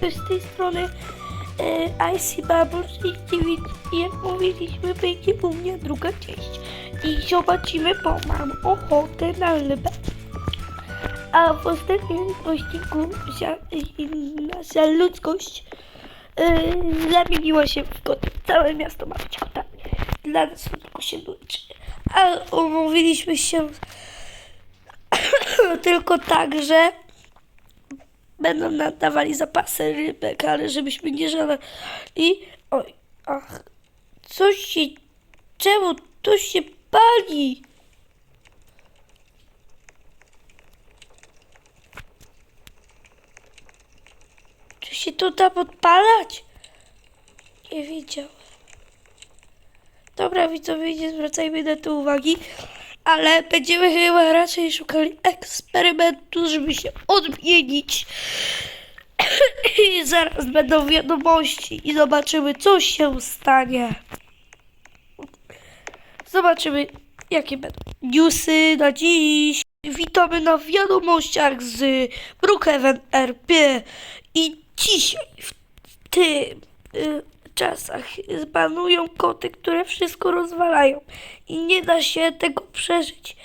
z tej strony e, IC Bubbles i jak mówiliśmy, będzie u mnie druga część. I zobaczymy, bo mam ochotę na rybę. A w ostatnim odcinku za, nasza ludzkość yy, zamieniła się w koty. Całe miasto ma być. Dla nas tylko się liczy. A umówiliśmy się tylko tak, że będą nam dawali zapasy rybek, ale żebyśmy nie żalali. Oj, ach, coś się, czemu to się pali? Czy się to da podpalać? Nie wiedziałem. Dobra, widzowie, nie zwracajmy na to uwagi, ale będziemy chyba raczej szukali eksperymentu, żeby się odmienić. I zaraz będą wiadomości i zobaczymy, co się stanie. Zobaczymy, jakie będą newsy na dziś. Witamy na wiadomościach z Brookhaven RP i dzisiaj w tym y, czasach panują koty, które wszystko rozwalają i nie da się tego przeżyć.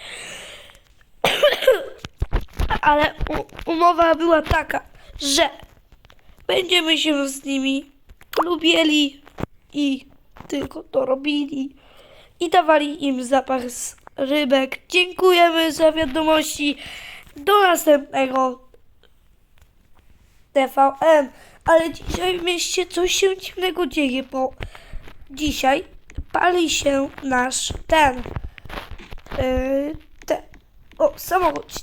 Ale umowa była taka, że będziemy się z nimi lubili i tylko to robili i dawali im zapach z rybek. Dziękujemy za wiadomości. Do następnego TVN. Ale dzisiaj w mieście coś się dziwnego dzieje, bo dzisiaj pali się nasz ten. Yy, ten. O, samochód.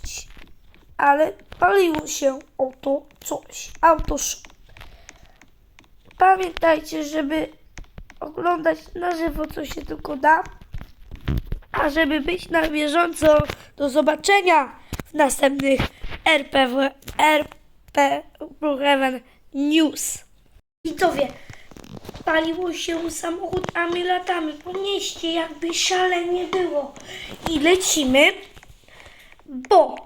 Ale paliło się oto coś. Autoshop. Pamiętajcie, żeby oglądać na żywo, co się tylko da. A żeby być na bieżąco, do zobaczenia w następnych RPW, RP Brookhaven News. Widzowie, paliło się samochód, a my latamy po mieście, jakby szalenie było. I lecimy, bo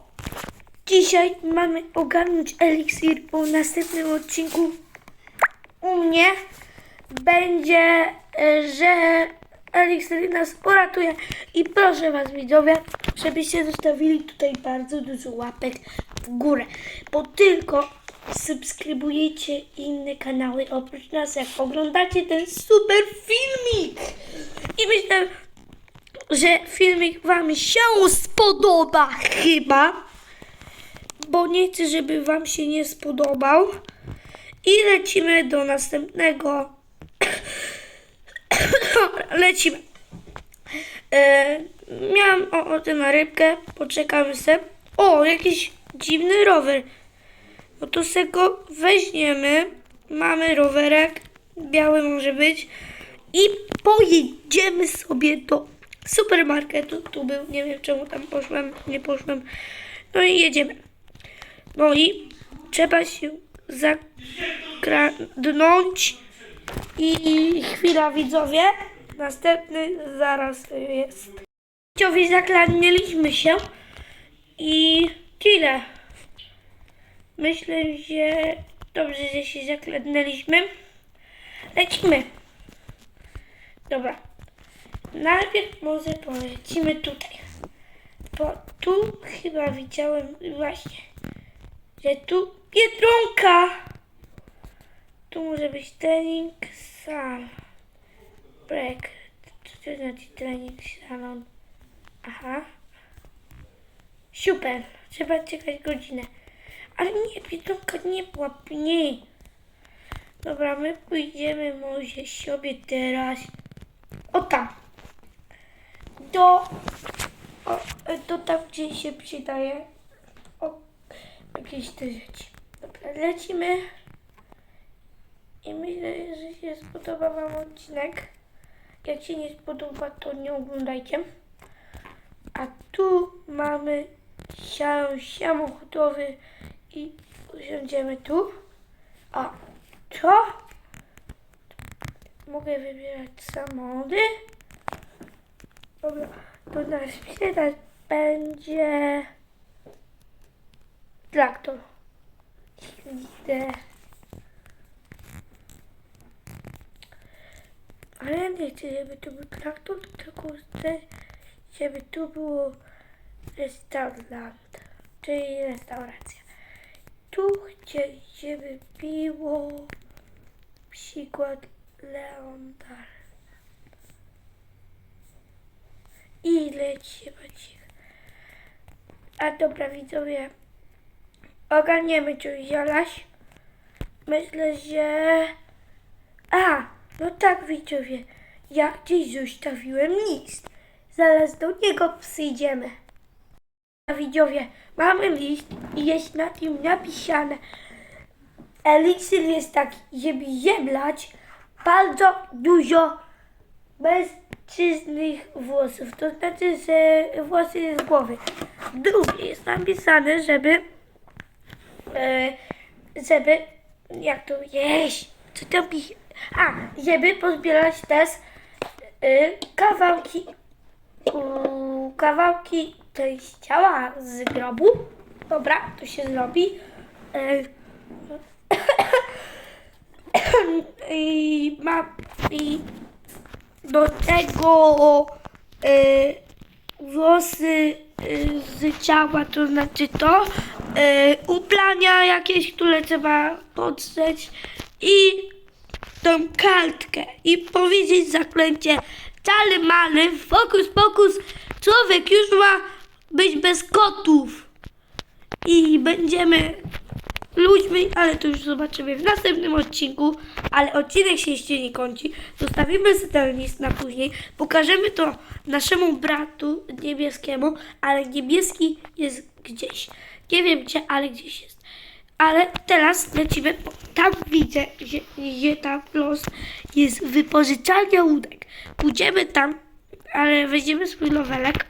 dzisiaj mamy ogarnąć eliksir, bo w następnym odcinku u mnie będzie, e, że eliksir nas uratuje. I proszę Was, widzowie, żebyście zostawili tutaj bardzo dużo łapek w górę, bo tylko subskrybujecie inne kanały oprócz nas, jak oglądacie ten super filmik. I myślę, że filmik Wam się spodoba chyba, bo nie chcę, żeby Wam się nie spodobał. I lecimy do następnego. Lecimy. E, miałam ochotę na rybkę, poczekamy se. O, jakiś dziwny rower. No to se go weźmiemy. Mamy rowerek, biały może być. I pojedziemy sobie do supermarketu. Tu był, nie wiem czemu tam poszłem, nie poszłem. No i jedziemy. No i trzeba się zakradnąć. I chwila widzowie. Następny zaraz jest. Widzowie zakradnęliśmy się. I tyle. Myślę, że dobrze, że się zakradnęliśmy. Lecimy. Dobra. Najpierw może polecimy tutaj. Bo tu chyba widziałem właśnie, że tu Biedronka. Tu może być trening sal. Break. Co to znaczy trening salon? Aha. Super. Trzeba czekać godzinę. Ale nie, Biedronka nie była mniej. Dobra, my pójdziemy może sobie teraz. O tam. Do. O, do tam, gdzie się przydaje. O, jakieś te rzeczy. Dobra, lecimy. I myślę, że się spodoba Wam odcinek. Jak się nie spodoba, to nie oglądajcie. A tu mamy salon samochodowy i usiądziemy tu. A co? Mogę wybierać samochody. Dobra, to na sprzedaż będzie traktor. Widzę. Ale nie chcę, żeby to był traktor, tylko chcę, żeby tu było restaurant, czyli restauracja. Tu chcę, żeby było przykład Leondar. Ile trzeba ci. A dobra widzowie, ogarniemy tu zielaś. Myślę, że... A, no tak widzowie, ja gdzieś zostawiłem list. Zaraz do niego przyjdziemy. A widzowie, mamy list i jest na tym napisane Eliksir jest taki, żeby zebrać bardzo dużo mężczyznych włosów, to znaczy, że włosy z głowy. Drugie jest napisane, żeby e, żeby jak to jeść, co tam pisze? A, żeby pozbierać też e, kawałki u, kawałki tej ciała z grobu. Dobra, to się zrobi. E, I ma i do tego e, włosy e, z ciała, to znaczy to e, ubrania jakieś, które trzeba podrzeć i tą kartkę i powiedzieć zaklęcie Czary many, fokus pokus, człowiek już ma być bez kotów i będziemy ludźmi, ale to już zobaczymy w następnym odcinku, ale odcinek się jeszcze nie kończy. Zostawimy sobie ten list na później, pokażemy to naszemu bratu niebieskiemu, ale niebieski jest gdzieś. Nie wiem gdzie, ale gdzieś jest. Ale teraz lecimy, bo tam widzę, że, że tam los jest wypożyczalnia łódek. Pójdziemy tam, ale weźmiemy swój nowelek,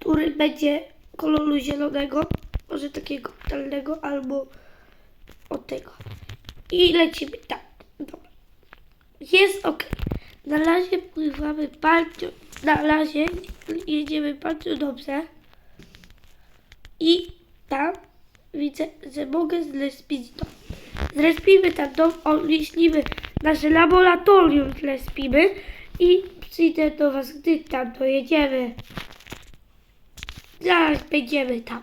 który będzie koloru zielonego, może takiego talnego albo od tego. I lecimy tam. Dobra. Jest ok. Na razie pływamy bardzo, na razie jedziemy bardzo dobrze. I tam widzę, że mogę zlespić dom. Zrespimy tam dom, odnieślimy nasze laboratorium zlespimy i przyjdę do was, gdy tam dojedziemy. Zaraz będziemy tam.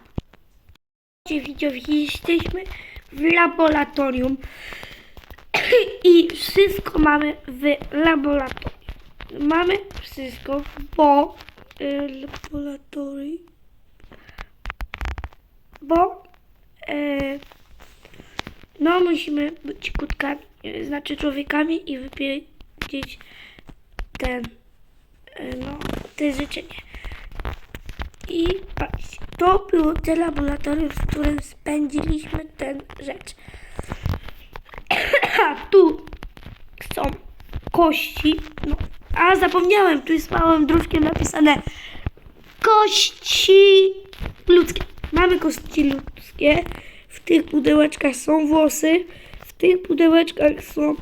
Widzowie, jesteśmy w laboratorium i wszystko mamy w laboratorium. Mamy wszystko, bo y, laboratorium bo no musimy być kutkami, e, znaczy człowiekami i wypowiedzieć ten, e, no, te życzenie. I patrzcie, to było te laboratorium, w którym spędziliśmy ten rzecz. Tu są kości, no, a zapomniałem, tu jest małym druczkiem napisane kości ludzkie. Mamy kości ludzkie. W tych pudełeczkach są włosy. W tych pudełeczkach są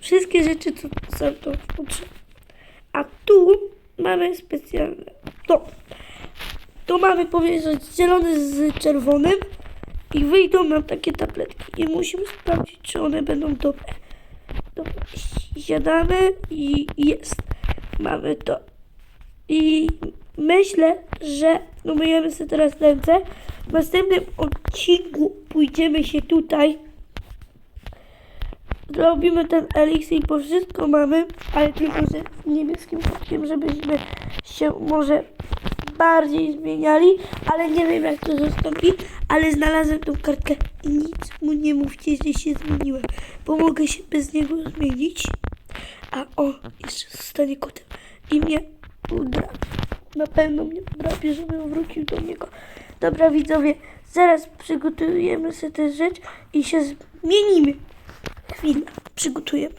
wszystkie rzeczy, co są to potrzebne. A tu mamy specjalne. To. Tu mamy pomieszać zielony z czerwonym i wyjdą nam takie tabletki. I musimy sprawdzić, czy one będą dobre. Dobra, siadamy i jest. Mamy to. I myślę, że umyjemy sobie teraz ręce. W następnym odcinku pójdziemy się tutaj. Zrobimy ten eliksir, bo wszystko mamy, ale tylko z niebieskim kotkiem, żebyśmy się może bardziej zmieniali, ale nie wiem jak to zastąpi, ale znalazłem tą kartkę i nic mu nie mówcie, że się zmieniłem, bo mogę się bez niego zmienić, a on jeszcze zostanie kotem i mnie udrapie. Na pewno mnie udrapie, żebym wrócił do niego. Dobra widzowie, zaraz przygotujemy sobie tę rzecz i się zmienimy. Chwilę, przygotujemy.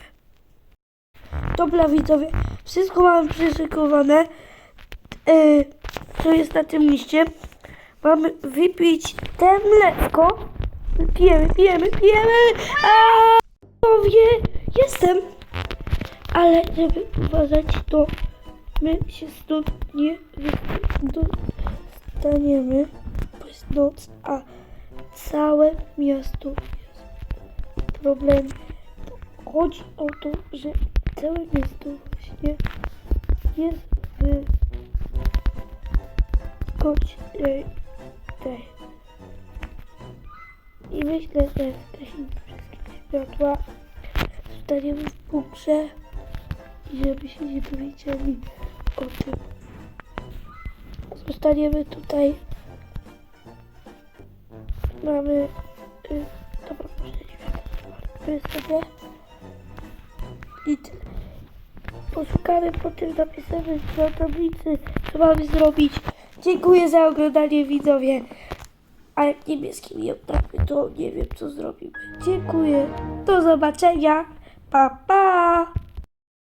Dobra widzowie, wszystko mamy przyszykowane. Yy, co jest na tym liście? Mamy wypić te mleko. Pijemy, pijemy, pijemy. A Widzowie, jestem. Ale żeby uważać, to my się stąd nie dostaniemy, jest noc, a całe miasto jest problem. chodzi o to, że całe miasto właśnie jest w kocie. I myślę, że zgasimy wszystkie światła, zostaniemy w bunkrze i żeby się nie dowiedzieli o tym. Zostaniemy tutaj. Mamy... Y, dobra, może nie wiem, sobie. I tyle. Poszukamy po tym napisane na tablicy, co mamy zrobić. Dziękuję za oglądanie widzowie. A jak niebieskim nie oddamy, to nie wiem co zrobimy. Dziękuję. Do zobaczenia. Pa, pa.